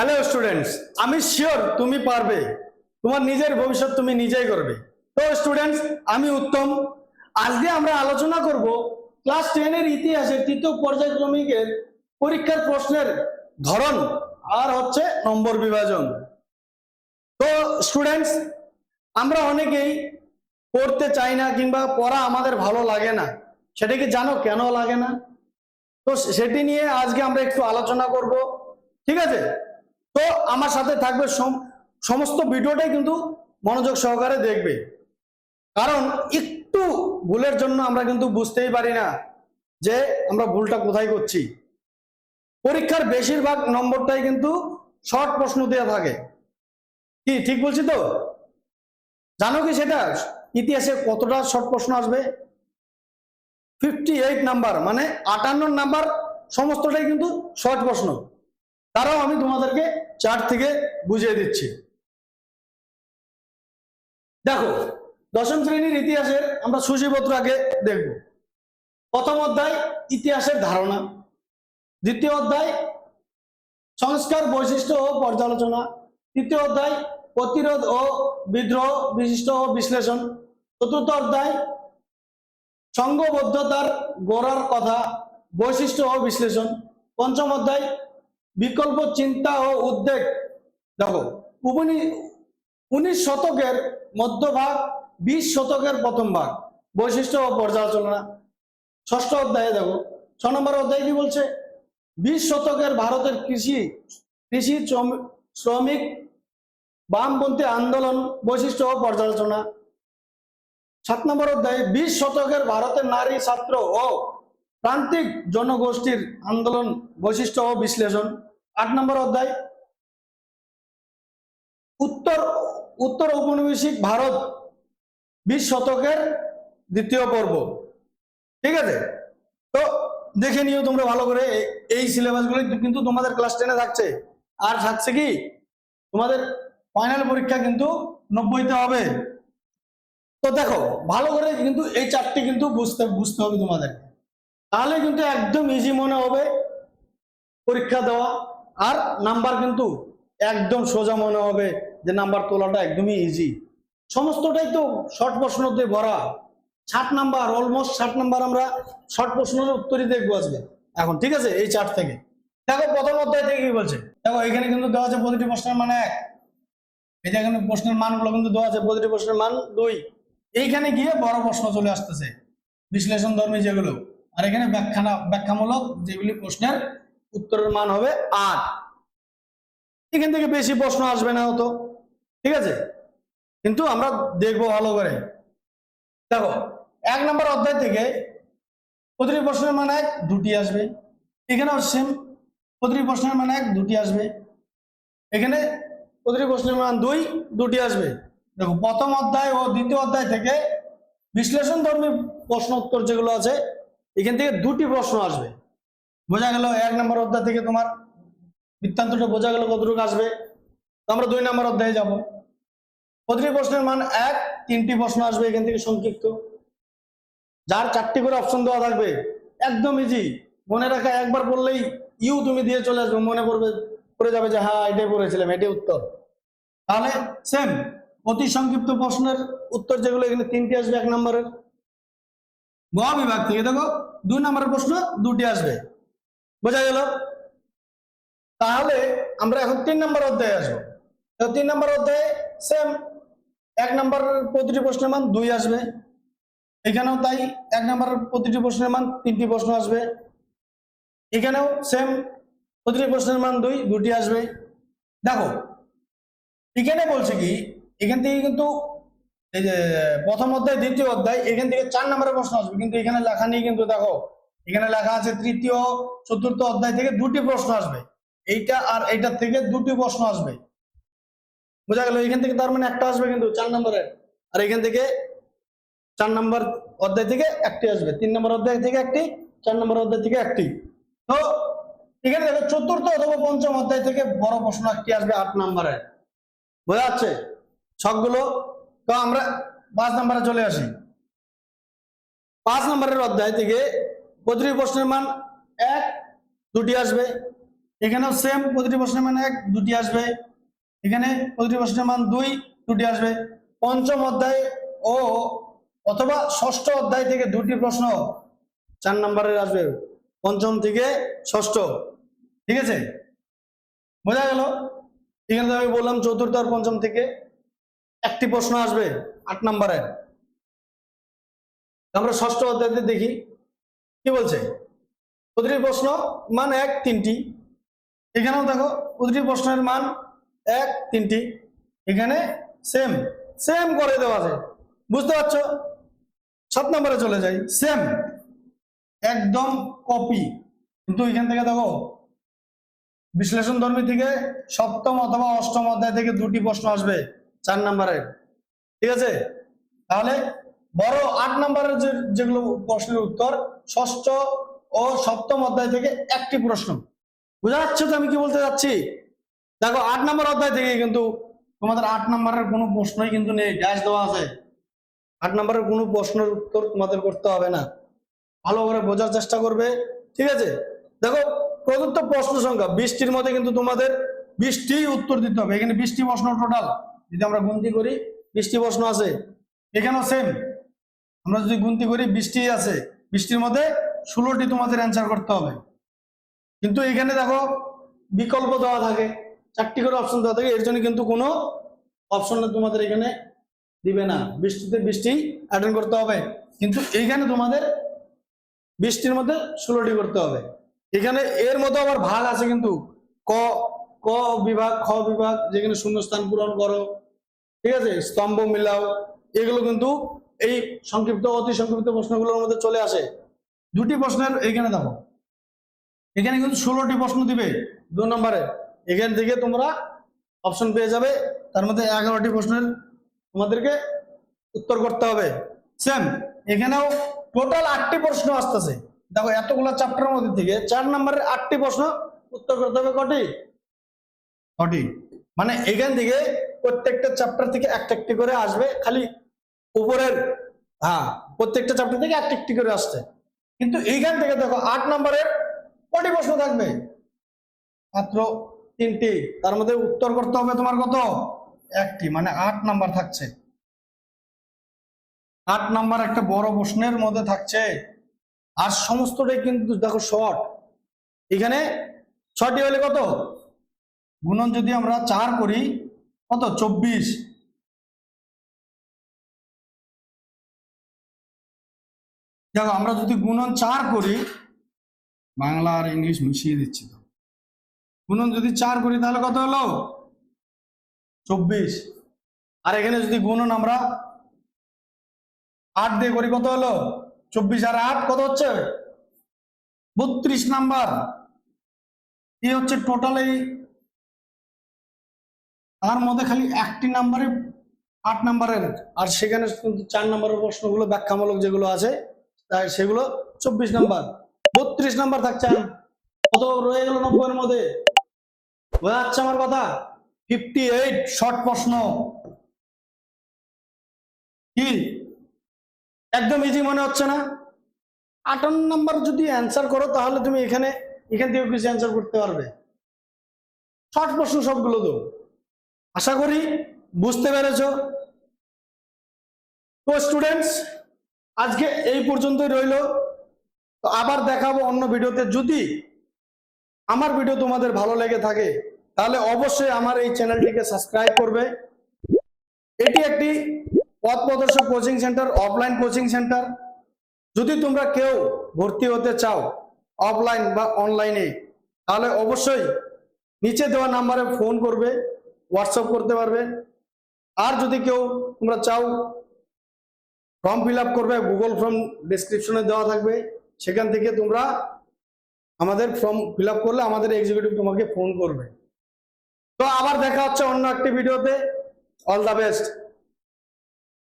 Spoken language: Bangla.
হ্যালো স্টুডেন্টস আমি শিওর তুমি পারবে। তোমার নিজের ভবিষ্যৎ তুমি নিজেই করবে। তো স্টুডেন্টস আমি উত্তম। আজকে আমরা আলোচনা করব ক্লাস টেনের ইতিহাসের তৃতীয় পর্যায়ক্রমিকের পরীক্ষার প্রশ্নের ধরন আর হচ্ছে নম্বর বিভাজন। তো স্টুডেন্টস আমরা অনেকেই পড়তে চাই না কিংবা পড়া আমাদের ভালো লাগে না। সেটা কি জানো কেন লাগে না? তো, সেটি নিয়ে আজকে আমরা একটু আলোচনা করব। ঠিক আছে? তো আমার সাথে থাকবে সম- সমস্ত ভিডিওটাই কিন্তু মনোযোগ সহকারে দেখবে। কারণ একটু ভুলের জন্য আমরা কিন্তু বুঝতেই পারি না যে আমরা ভুলটা কোথায় করছি। পরীক্ষার বেশিরভাগ নম্বরটাই কিন্তু শর্ট প্রশ্ন দেওয়া থাকে। কি, ঠিক বলছি তো? জানো কি সেটা? ইতিহাসে কতটা শর্ট প্রশ্ন আসবে? ফিফটি এইট নাম্বার মানে আটান্ন নাম্বার সমস্তটাই কিন্তু শর্ট প্রশ্ন। তারাও আমি তোমাদেরকে চার্ট থেকে বুঝিয়ে দিচ্ছি। দেখো, দশম শ্রেণির ইতিহাসের আমরা সূচিপত্র আগে দেখব। প্রথম অধ্যায়, ইতিহাসের ধারণা। দ্বিতীয় অধ্যায়, সংস্কার বৈশিষ্ট্য ও পর্যালোচনা। তৃতীয় অধ্যায়, প্রতিরোধ ও বিদ্রোহ বিশিষ্ট ও বিশ্লেষণ। চতুর্থ অধ্যায় সংঘবদ্ধতার গোড়ার কথা, বৈশিষ্ট্য ও বিশ্লেষণ। পঞ্চম অধ্যায় বিকল্প চিন্তা ও উদ্বেগ। দেখো, উপনি- উনিশ শতকের মধ্যভাগ, বিশ শতকের প্রথম ভাগ। বৈশিষ্ট্য ও পর্যালোচনা। ষষ্ঠ অধ্যায়ে দেখো, ছ নম্বর অধ্যায় কি বলছে? বিশ শতকের ভারতের কৃষি কৃষি শ্রম- শ্রমিক, বামপন্থী আন্দোলন, বৈশিষ্ট্য ও পর্যালোচনা। সাত নম্বর অধ্যায়, বিশ শতকের ভারতের নারী ছাত্র ও প্রান্তিক জনগোষ্ঠীর আন্দোলন বৈশিষ্ট্য ও বিশ্লেষণ। আট নম্বর অধ্যায়। উত্তর উত্তর ঔপনিবেশিক ভারত বিশ শতকের দ্বিতীয় পর্ব। ঠিক আছে? তো দেখে নিও তোমরা ভালো করে এই সিলেবাসগুলো কিন্তু তোমাদের ক্লাস টেনে থাকছে। আর থাকছে কি? তোমাদের ফাইনাল পরীক্ষা কিন্তু নব্বইতে হবে। তো দেখো, ভালো করে কিন্তু এই চারটি কিন্তু বুঝতে বুঝতে হবে তোমাদের। তাহলে কিন্তু একদম ইজি মনে হবে পরীক্ষা দেওয়া। আর নাম্বার কিন্তু একদম সোজা মনে হবে যে নাম্বার তোলাটা একদমই ইজি সমস্তটাই তো শর্ট প্রশ্ন দিয়ে ভরা। ষাট নাম্বার অলমোস্ট ষাট নাম্বার আমরা শর্ট প্রশ্নের উত্তরই দেখব আজকে। এখন ঠিক আছে? এই চার্ট থেকে। দেখো, প্রথম অধ্যায় থেকে কি বলছে? দেখো, এখানে কিন্তু দেওয়া আছে প্রতিটি প্রশ্নের মান এক। এই যে এখানে প্রশ্নের মানগুলো কিন্তু দেওয়া আছে, প্রতিটি প্রশ্নের মান দুই। এইখানে গিয়ে বড় প্রশ্ন চলে আসতেছে। বিশ্লেষণ ধর্মী যেগুলো। আর এখানে ব্যাখ্যা ব্যাখ্যামূলক যেগুলি প্রশ্নের উত্তরের মান হবে আট। এখান থেকে বেশি প্রশ্ন আসবে না হতো ঠিক আছে? কিন্তু আমরা দেখব ভালো করে। দেখো, এক নম্বর অধ্যায় থেকে প্রতিটি প্রশ্নের মান এক, দুটি আসবে। এখানেও সেম প্রতিটি প্রশ্নের মান এক, দুটি আসবে। এখানে প্রতিটি প্রশ্নের মান দুই, দুটি আসবে। দেখো, প্রথম অধ্যায় ও দ্বিতীয় অধ্যায় থেকে বিশ্লেষণ ধর্মী প্রশ্ন উত্তর যেগুলো আছে এখান থেকে দুটি প্রশ্ন আসবে। বোঝা গেল এক নম্বর অধ্যায় থেকে তোমার বৃত্তান্তটা বোঝা গেল কতটুকু আসবে। আমরা দুই নম্বর অধ্যায়ে যাব। প্রতিটি প্রশ্নের মান এক, তিনটি প্রশ্ন আসবে এখান থেকে সংক্ষিপ্ত। যার চারটি করে অপশন দেওয়া থাকবে, একদম ইজি মনে রাখা, একবার পড়লেই ইউ তুমি দিয়ে চলে আসবে, মনে পড়বে, পড়ে যাবে যে হ্যাঁ এটাই পড়েছিলাম, এটাই উত্তর। তাহলে সেম অতি সংক্ষিপ্ত প্রশ্নের উত্তর যেগুলো এখানে তিনটি আসবে এক নম্বরের। গ বিভাগ থেকে দেখো, দুই নম্বরের প্রশ্ন দুটি আসবে। বোঝা গেল? তাহলে আমরা এখন তিন নম্বর অধ্যায়ে আসব। তিন নম্বর অধ্যায়ে সেম এক নম্বর প্রতিটি প্রশ্নের মান দুই আসবে। এখানেও তাই এক নম্বর প্রতিটি প্রশ্নের মান তিনটি প্রশ্ন আসবে। এখানেও সেম প্রতিটি প্রশ্নের মান দুই, দুটি আসবে। দেখো, এখানে বলছে কি, এখান থেকে কিন্তু এই যে, প্রথম অধ্যায়, দ্বিতীয় অধ্যায়, এখান থেকে চার নম্বরের প্রশ্ন আসবে। কিন্তু এখানে লেখা নেই, কিন্তু দেখো, এখানে লেখা আছে তৃতীয়, চতুর্থ অধ্যায় থেকে দুটি প্রশ্ন আসবে। এইটা আর এইটার থেকে দুটি প্রশ্ন আসবে। বোঝা গেল, এখান থেকে তার মানে একটা আসবে কিন্তু চার নম্বরের। আর এখান থেকে চার নম্বর অধ্যায় থেকে একটি আসবে। তিন নম্বর অধ্যায় থেকে একটি, চার নম্বর অধ্যায় থেকে একটি। তো, এখানে দেখো, চতুর্থ অথবা পঞ্চম অধ্যায় থেকে বড় প্রশ্ন একটি আসবে আট নম্বরের। বোঝা যাচ্ছে? সবগুলো তো আমরা পাঁচ নম্বরে চলে আসি। পাঁচ নম্বরের অধ্যায় থেকে প্রতিটি প্রশ্নের মান এক, দুটি আসবে। এখানেও সেম প্রতিটি প্রশ্নের মান এক, দুটি আসবে। এখানে প্রতিটি প্রশ্নের মান দুই, দুটি আসবে। পঞ্চম অধ্যায় ও অথবা ষষ্ঠ অধ্যায় থেকে দুটি প্রশ্ন চার নম্বরের আসবে। পঞ্চম থেকে ষষ্ঠ। ঠিক আছে? বোঝা গেল? এখানে আমি বললাম চতুর্থ আর পঞ্চম থেকে একটি প্রশ্ন আসবে আট নম্বরে। আমরা ষষ্ঠ অধ্যায়তে দেখি, কি বলছে? প্রতিটি প্রশ্ন মান এক, তিনটি। এখানেও দেখো প্রতিটি প্রশ্নের মান এক, তিনটি। এখানে সেম সেম করে দেওয়া আছে। বুঝতে পারছ? সাত নম্বরে চলে যাই। সেম একদম কপি কিন্তু এখান থেকে দেখো বিশ্লেষণ ধর্মী থেকে সপ্তম অথবা অষ্টম অধ্যায় থেকে দুটি প্রশ্ন আসবে। চার নম্বরের ঠিক আছে? তাহলে বড় আট নম্বরের যে, যেগুলো প্রশ্নের উত্তর, ষষ্ঠ ও সপ্তম অধ্যায় থেকে একটি প্রশ্ন। বোঝা যাচ্ছে তো আমি কি বলতে যাচ্ছি? দেখো, আট নম্বর অধ্যায় থেকে কিন্তু তোমাদের আট নম্বরের কোনো প্রশ্নই কিন্তু নেই গ্যাস দেওয়া আছে। আট নম্বরের কোনো প্রশ্নের উত্তর তোমাদের করতে হবে না। ভালো করে বোঝার চেষ্টা করবে। ঠিক আছে? দেখো, প্রদত্ত প্রশ্ন সংখ্যা বিশটির মধ্যে কিন্তু তোমাদের বিশটি উত্তর দিতে হবে। এখানে বিশটি প্রশ্ন টোটাল যদি আমরা গুনতি করি বিশটি প্রশ্ন আছে। এখানেও সেম আমরা যদি গুনতি করি, বৃষ্টি আছে। বৃষ্টির মধ্যে ষোলোটি তোমাদের অ্যান্সার করতে হবে। কিন্তু এখানে দেখো, বিকল্প দেওয়া থাকে। চারটি করে অপশন দেওয়া থাকে। এর জন্য কিন্তু কোনো অপশন তোমাদের এখানে দিবে না। বৃষ্টিতে বৃষ্টি অ্যাটেন্ড করতে হবে। কিন্তু এইখানে তোমাদের বৃষ্টির মধ্যে ষোলোটি করতে হবে। এখানে এর মতো আবার ভাগ আছে কিন্তু। ক ক বিভাগ, খ বিভাগ, যেখানে শূন্যস্থান পূরণ করো। ঠিক আছে? স্তম্ভ মিলাও। এগুলো কিন্তু এই সংক্ষিপ্ত, অতি সংক্ষিপ্ত প্রশ্নগুলোর মধ্যে চলে আসে। দুটি প্রশ্নের এখানে দেখো। এখানে কিন্তু ষোলোটি প্রশ্ন দিবে দু নম্বরে। এখান থেকে তোমরা অপশন পেয়ে যাবে। তার মধ্যে এগারোটি প্রশ্নের তোমাদেরকে উত্তর করতে হবে। সেম এখানেও টোটাল আটটি প্রশ্ন আসতেছে। দেখো, এতগুলো চ্যাপ্টারের মধ্যে থেকে চার নম্বরের আটটি প্রশ্ন উত্তর করতে হবে কটি? কটি মানে এখান থেকে প্রত্যেকটা চ্যাপ্টার থেকে একটা একটি করে আসবে, খালি উপরের হ্যাঁ প্রত্যেকটা চ্যাপ্টার থেকে একটা একটি করে আসছে। কিন্তু এইখান থেকে দেখো, আট নম্বরের কটি প্রশ্ন থাকবে? মাত্র তিনটি। তার মধ্যে উত্তর করতে হবে তোমার কত? একটি মানে আট নাম্বার থাকছে। আট নাম্বার একটা বড় প্রশ্নের মধ্যে থাকছে। আর সমস্তটাই কিন্তু দেখো শর্ট এখানে ছটি হলে কত? গুণন যদি আমরা চার করি, কত? চব্বিশ। দেখো, আমরা যদি গুণন চার করি, বাংলা আর ইংলিশ মিশিয়ে দিচ্ছি তো। গুণন যদি চার করি, তাহলে কত হলো? চব্বিশ। আর এখানে যদি গুণন আমরা আট দিয়ে করি, কত হলো? চব্বিশ আর আট কত হচ্ছে? বত্রিশ নাম্বার। এই হচ্ছে টোটাল এই তার মধ্যে খালি একটি নাম্বারে আট নাম্বারের আর সেখানে চার নাম্বারের প্রশ্নগুলো ব্যাখ্যামূলক যেগুলো আছে, তাই সেগুলো চব্বিশ নাম্বার বত্রিশ নাম্বার থাকছে কত রয়ে গেল নব্বইয়ের মধ্যে? বোঝা যাচ্ছে আমার কথা? ফিফটি এইট শর্ট প্রশ্ন। কি? একদম ইজি মনে হচ্ছে না? আটান্ন নাম্বার যদি অ্যান্সার করো, তাহলে তুমি এখানে, এখান থেকে কিছু অ্যান্সার করতে পারবে। শর্ট প্রশ্ন সবগুলো তো। আশা করি বুঝতে পেরেছ। তো স্টুডেন্টস আজকে এই পর্যন্তই রইল। তো আবার দেখাবো অন্য ভিডিওতে। যদি আমার ভিডিও তোমাদের ভালো লেগে থাকে, তাহলে অবশ্যই আমার এই চ্যানেলটিকে সাবস্ক্রাইব করবে। এটি একটি পথ প্রদর্শক coaching centre offline coaching centre যদি তোমরা কেউ ভর্তি হতে চাও অফলাইন বা অনলাইনে তাহলে অবশ্যই নিচে দেওয়া নাম্বারে ফোন করবে। হোয়াটসঅ্যাপ করতে পারবে। আর যদি কেউ তোমরা চাও, ফর্ম ফিল করবে গুগল ফর্ম ডিসক্রিপশনে দেওয়া থাকবে। সেখান থেকে তোমরা আমাদের ফর্ম ফিল করলে আমাদের এক্সিকিউটিভ তোমাকে ফোন করবে। তো আবার দেখা হচ্ছে অন্য একটি ভিডিওতে অল দ্য বেস্ট